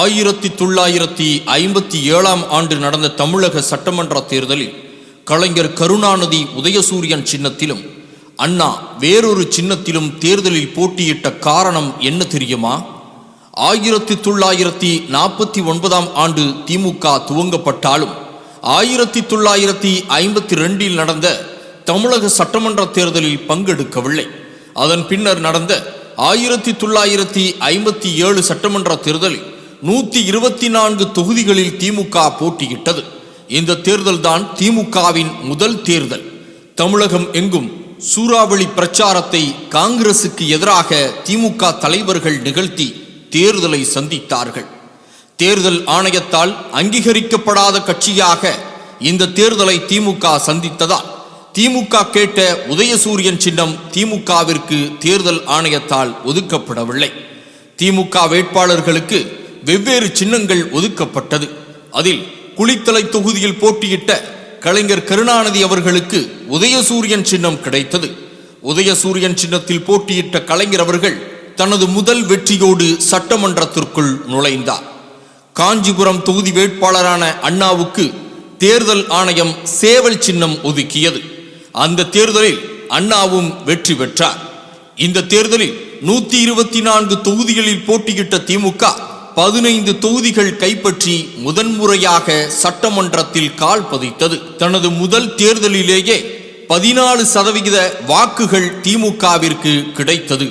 ஆயிரத்தி தொள்ளாயிரத்தி ஐம்பத்தி ஏழாம் ஆண்டு நடந்த தமிழக சட்டமன்ற தேர்தலில் கலைஞர் கருணாநிதி உதயசூரியன் சின்னத்திலும் அண்ணா வேறொரு சின்னத்திலும் தேர்தலில் போட்டியிட்ட காரணம் என்ன தெரியுமா? ஆயிரத்தி தொள்ளாயிரத்தி நாற்பத்தி ஒன்பதாம் ஆண்டு திமுக துவங்கப்பட்டாலும் ஆயிரத்தி தொள்ளாயிரத்தி ஐம்பத்தி ரெண்டில் நடந்த தமிழக சட்டமன்ற தேர்தலில் பங்கெடுக்கவில்லை. அதன் பின்னர் நடந்த ஆயிரத்தி தொள்ளாயிரத்தி ஐம்பத்தி ஏழு சட்டமன்ற தேர்தலில் நூத்தி இருபத்தி நான்கு தொகுதிகளில் திமுக போட்டியிட்டது. இந்த தேர்தல்தான் திமுகவின் முதல் தேர்தல். தமிழகம் எங்கும் சூறாவளி பிரச்சாரத்தை காங்கிரசுக்கு எதிராக திமுக தலைவர்கள் நிகழ்த்தி தேர்தலை சந்தித்தார்கள். தேர்தல் ஆணையத்தால் அங்கீகரிக்கப்படாத கட்சியாக இந்த தேர்தலை திமுக சந்தித்ததால் திமுக கேட்ட உதயசூரியன் சின்னம் திமுகவிற்கு தேர்தல் ஆணையத்தால் ஒதுக்கப்படவில்லை. திமுக வேட்பாளர்களுக்கு வெவ்வேறு சின்னங்கள் ஒதுக்கப்பட்டது. அதில் குளித்தலை தொகுதியில் போட்டியிட்ட கலைஞர் கருணாநிதி அவர்களுக்கு உதயசூரியன் சின்னம் கிடைத்தது. உதயசூரியன் சின்னத்தில் போட்டியிட்ட கலைஞர் அவர்கள் தனது முதல் வெற்றியோடு சட்டமன்றத்திற்குள் நுழைந்தார். காஞ்சிபுரம் தொகுதி வேட்பாளரான அண்ணாவுக்கு தேர்தல் ஆணையம் சேவல் சின்னம் ஒதுக்கியது. அந்த தேர்தலில் அண்ணாவும் வெற்றி பெற்றார். இந்த தேர்தலில் நூத்தி இருபத்தி நான்கு தொகுதிகளில் போட்டியிட்ட திமுக பதினைந்து தொகுதிகள் கைப்பற்றி முதன்முறையாக சட்டமன்றத்தில் கால் பதித்தது. தனது முதல் தேர்தலிலேயே பதினாலு சதவிகித வாக்குகள் திமுகவிற்கு கிடைத்தது.